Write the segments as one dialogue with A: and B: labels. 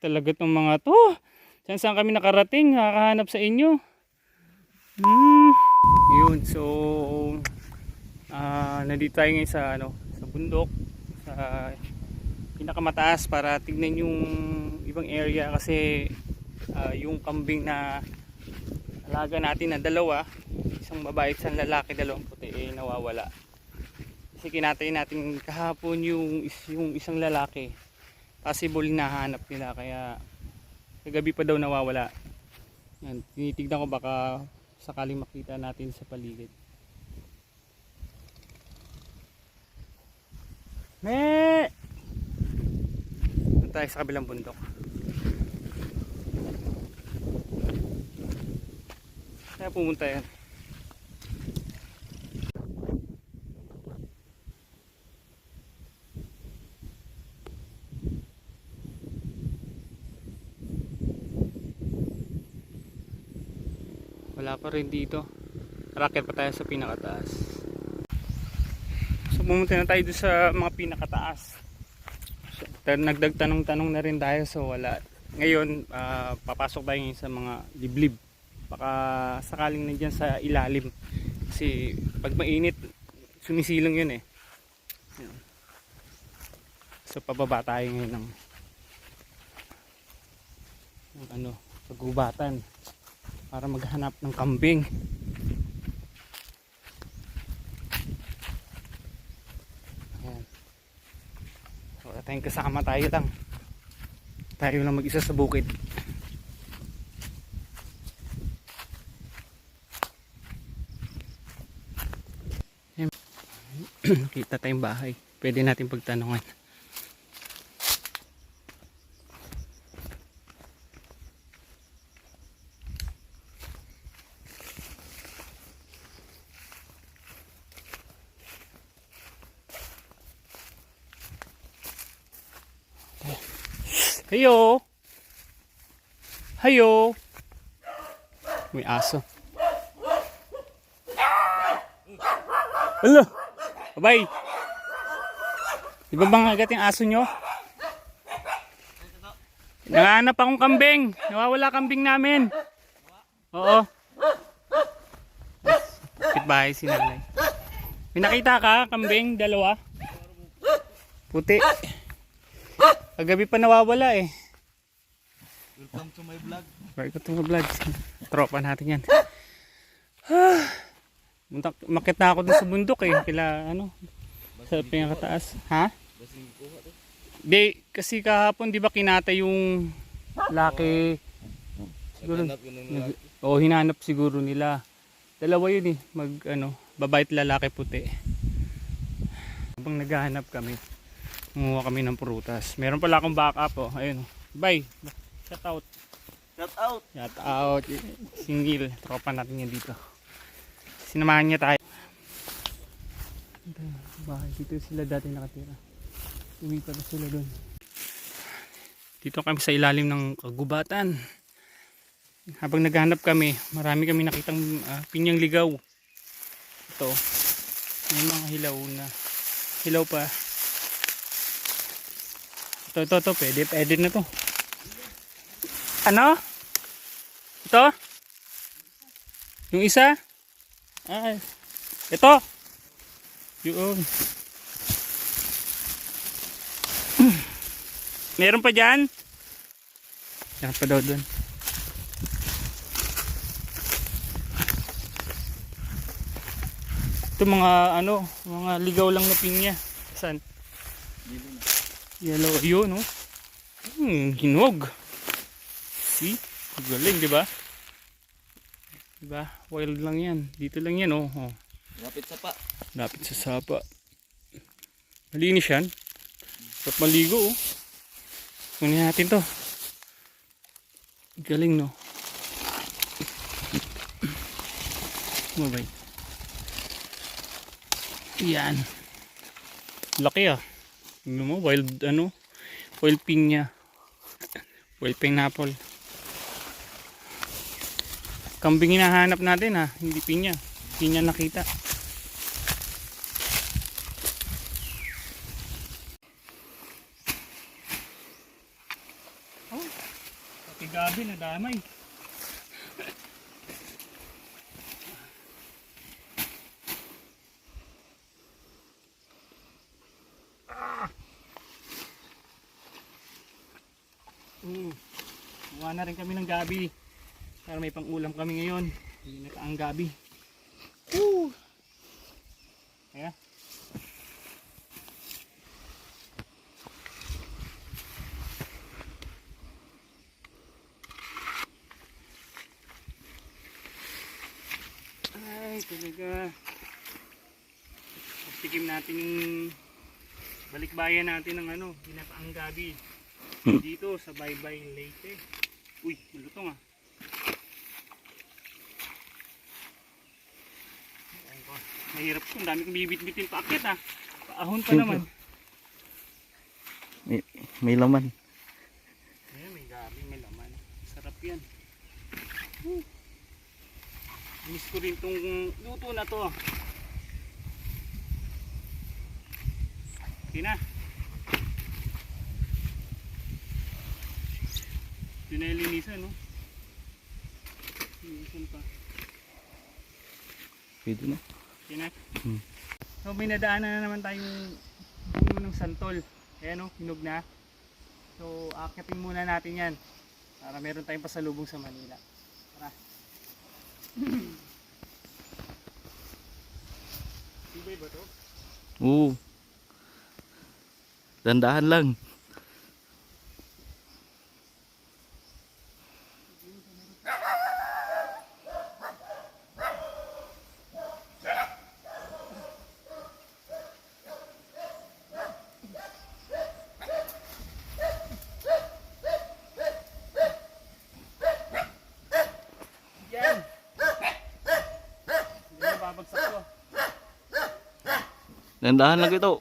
A: talaga tong mga to. Saan saan kami nakarating, nakakahanap sa inyo. Hmm. Yun, so ah nandito tayo ngayon sa ano, sa bundok, sa pinakamataas para tignan yung ibang area kasi ah, yung kambing na alaga natin na dalawa, isang babae at isang lalaki, dalawang puti eh nawawala. Kasi kinatay natin kahapon yung, yung isang lalaki. Possible nahanap nila kaya kagabi pa daw nawawala. Yan, tinitignan ko baka sakaling makita natin sa paligid. Me! Tayo sa kabilang bundok. Kaya pumunta yan. Wala pa rin dito. Racket pa tayo sa pinakataas. So pumunta na tayo sa mga pinakataas. So, ta- Nagdagtanong-tanong na rin tayo so wala. Ngayon, ah, papasok tayo ngayon sa mga liblib. Baka sakaling nandyan sa ilalim. Kasi pag mainit, sumisilong yun eh. So pababa tayo ngayon ng, ng ano, pagubatan para maghanap ng kambing. Ayan. Wala tayong kasama tayo lang. Tayo lang mag-isa sa bukid. Ayan. Kita tayong bahay. Pwede natin pagtanungan. Hayo. Hayo. May aso. Hello. Bye. Di ba bang agad yung aso nyo? Nanganap akong kambing. Nawawala kambing namin. Oo. Kapitbahay si nanay. May nakita ka, kambing, dalawa? Puti. Kagabi pa nawawala eh.
B: Welcome to my vlog.
A: Welcome to my vlog. Tropa natin yan. Muntak, makit na ako dun sa bundok eh. Kila ano, sa pinakataas. Ha? Di, kasi kahapon di ba kinata yung laki. Siguro, nag,
B: lalaki.
A: o hinanap siguro nila. Dalawa yun eh. Mag ano, babae at lalaki puti. Habang naghahanap kami, kumuha kami ng prutas. Meron pala akong backup oh. Ayun. oh. Bye. Shout out.
B: Shout out.
A: Shout out. Single. Tropa natin yan dito. Sinamahan niya tayo. Bahay. Dito sila dati nakatira. Uwi pa na sila doon. Dito kami sa ilalim ng kagubatan. Habang naghanap kami, marami kami nakitang ah, pinyang ligaw. Ito. May mga hilaw na. Hilaw pa. Ito, ito, ito. Pwede, pwede na to. Ano? Ito? Yung isa? Ah, ito. Yun. Meron pa dyan? Meron pa daw dun. Ito mga ano, mga ligaw lang na pinya. Saan? Yellow. Yun, no? Hmm, hinog. See? Galing, di ba? Di ba? Wild lang yan. Dito lang yan, oh. oh.
B: Lapit sa pa.
A: Lapit sa sapa. Malinis yan. Sarap maligo, oh. Kunin natin to. Galing, no? Mabay. Yan. Laki, ah. Ano mo, wild, ano? Wild pinya. Wild pineapple. Kambing hinahanap natin, ha? Hindi pinya. Pinya nakita. Oh, Pati gabi na damay. Mm. Kuha na rin kami ng gabi. Para may pang-ulam kami ngayon. Hindi na ang gabi. Woo! Kaya. Ay, talaga. Tikim natin yung balikbayan natin ng ano, ginataang gabi. Dito sa Baybay Leyte. Uy, malutong ah. Mahirap ko, dami kong bibit-bitin pa akit ah. Paahon pa naman.
B: May, may laman.
A: Ayan, may gabi, may laman. Sarap yan. Woo. Miss ko rin tong luto na to. Okay na. Pinalinisan, no? Linisan pa.
B: Pwede na.
A: Okay na.
B: Hmm.
A: So may nadaanan na naman tayong puno ng santol. Ayan o, hinog na. So akitin muna natin yan. Para meron tayong pasalubong sa Manila. Tara. Tibay ba to?
B: Oo. Dandahan lang.
A: Yan! Hindi na babagsak to.
B: Dandahan lang ito.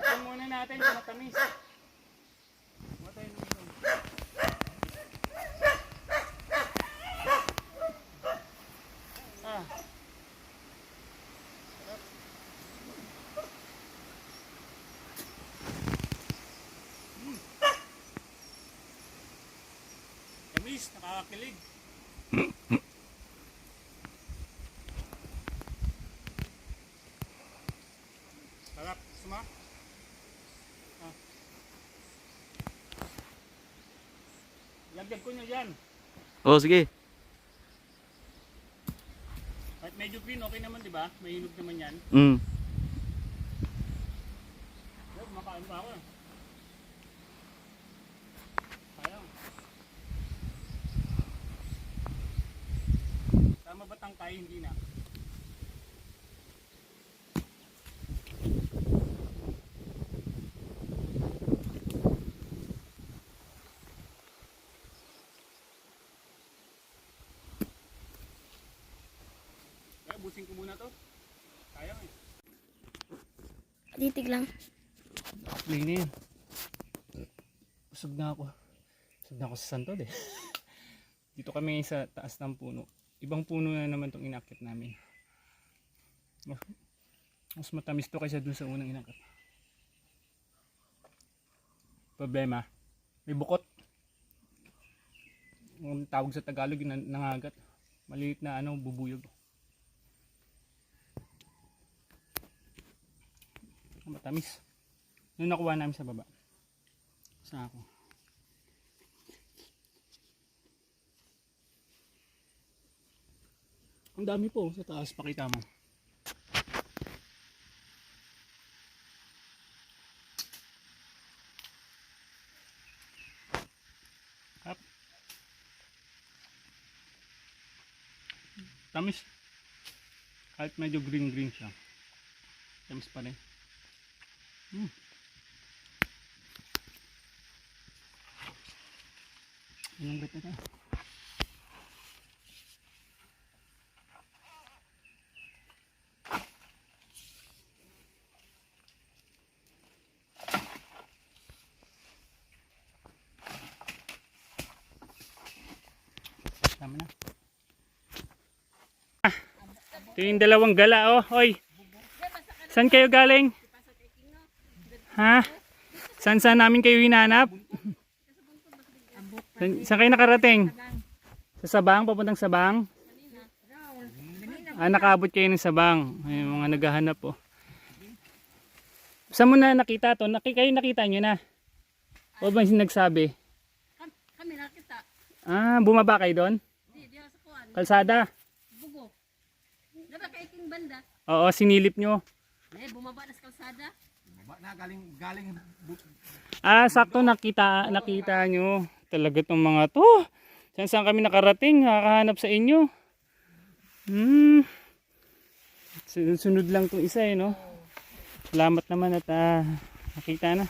A: Ito muna natin kung matamis. Tayo nung inom? Ah. Sarap. Mm. Tamis, nakakakilig. Sarap, suma. Ah. Lagyan ko nyo yan.
B: oh, sige.
A: Kahit medyo green, okay naman, di ba? May hinog naman yan.
B: Mm.
A: Oh, makain pa ako. Sayang. Tama ba tangkay? Hindi na. Kaya busin ko muna to. Sayang eh.
C: Titig lang.
A: Play na yan. Usog na ako. Usog na ako sa santol eh. Dito kami sa taas ng puno. Ibang puno na naman itong inakit namin. Mas, mas matamis to kaysa dun sa unang inakit. Problema, may bukot. Ang tawag sa Tagalog nangagat. Maliit na ano, bubuyog. Matamis. Nung nakuha namin sa baba. Sa ako. Ang dami po sa taas. Pakita mo. Up. Tamis. Kahit medyo green green siya. Tamis pa rin. Hmm. Ilang bit na tayo? Tama na. Ah, ito yung dalawang gala oh. Hoy. Saan kayo galing? Ha? Saan saan namin kayo hinanap? Saan, saan kayo nakarating? Sa Sabang, papuntang Sabang? Ah, nakaabot kayo ng Sabang. Ay, mga naghahanap po. Saan mo na nakita to? Naki, kayo nakita nyo na? O ba yung nagsabi?
D: Kami nakita.
A: Ah, bumaba kayo doon?
D: Di, di sa kuan.
A: Kalsada?
D: Bugo. Diba kay iking banda?
A: Oo, sinilip nyo.
D: Eh, bumaba na sa kalsada.
A: Ah, sakto nakita nakita nyo. Talaga tong mga to. Saan saan kami nakarating? Nakakahanap sa inyo. Hmm. Sunod, sunod lang tong isa eh, no? Salamat naman at ah, nakita na.